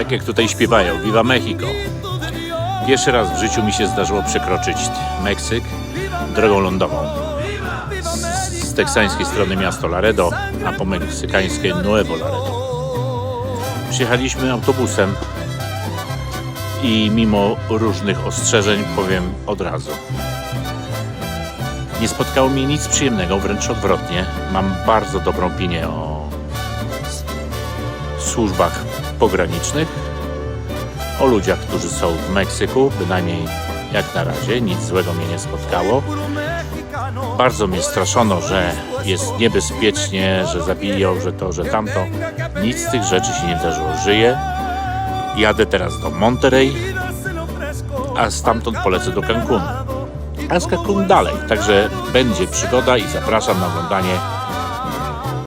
Tak jak tutaj śpiewają, Viva Mexico. Pierwszy raz w życiu mi się zdarzyło przekroczyć Meksyk drogą lądową. Z, teksańskiej strony miasto Laredo, a po meksykańskiej Nuevo Laredo. Przyjechaliśmy autobusem i mimo różnych ostrzeżeń powiem od razu. Nie spotkało mnie nic przyjemnego, wręcz odwrotnie. Mam bardzo dobrą opinię o służbach pogranicznych, o ludziach, którzy są w Meksyku, bynajmniej jak na razie, nic złego mnie nie spotkało. Bardzo mnie straszono, że jest niebezpiecznie, że zabiją, że to, że tamto. Nic z tych rzeczy się nie wydarzyło. Żyję. Jadę teraz do Monterey, a stamtąd polecę do Cancunu. A z Cancun dalej. Także będzie przygoda i zapraszam na oglądanie